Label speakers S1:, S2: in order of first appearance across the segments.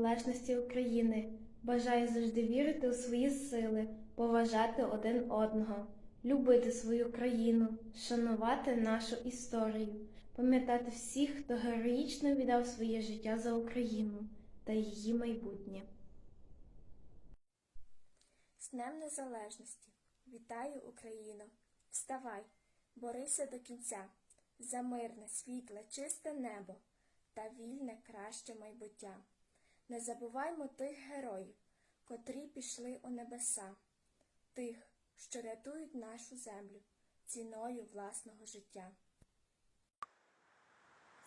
S1: незалежності України. Бажаю завжди вірити у свої сили, поважати один одного, любити свою країну, шанувати нашу історію, пам'ятати всіх, хто героїчно віддав своє життя за Україну та її майбутнє.
S2: З Днем Незалежності! Вітаю, Україно! Вставай, борися до кінця за мирне, світле, чисте небо та вільне краще майбуття. Не забуваймо тих героїв, котрі пішли у небеса, тих, що рятують нашу землю ціною власного життя.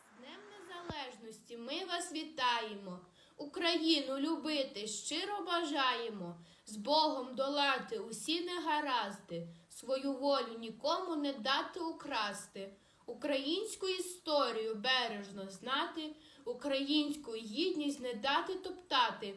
S3: З Днем Незалежності ми вас вітаємо. Україну любити щиро бажаємо, з Богом долати усі негаразди, свою волю нікому не дати украсти, українську історію бережно знати, українську гідність не дати топтати,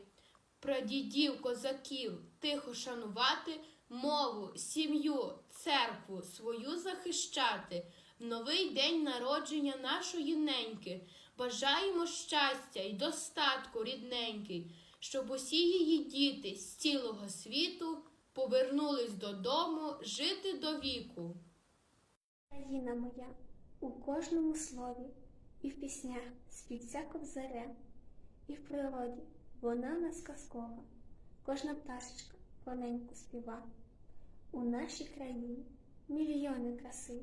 S3: прадідів, козаків тихо шанувати, мову, сім'ю, церкву свою захищати. В новий день народження нашої неньки. Бажаємо щастя і достатку рідненький, щоб усі її діти з цілого світу повернулись додому жити до віку.
S4: Країна моя у кожному слові, і в піснях співця кобзаря, і в природі вона нас казкова, кожна пташечка тоненько співа. У нашій країні мільйони краси,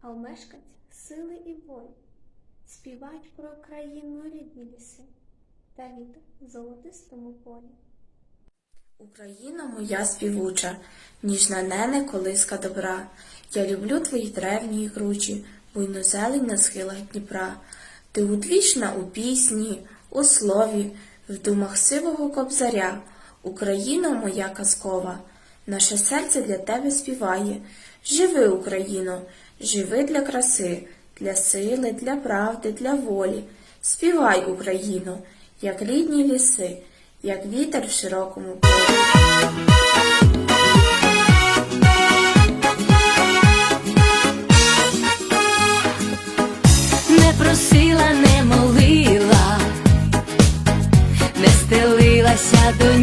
S4: а у мешканцях сили і волі. Співають про країну рідні ліси та вітер в золотистому полі.
S5: Україна моя співуча, ніжна нене колиска добра. Я люблю твої древні кручі, буйну зелень на схилах Дніпра. Ти удвічна у пісні, у слові, в думах сивого кобзаря. Україна моя казкова, наше серце для тебе співає. Живи, Україно, живи для краси, для сили, для правди, для волі. Співай, Україно, як рідні ліси, як вітер в широкому полі. Торкайся до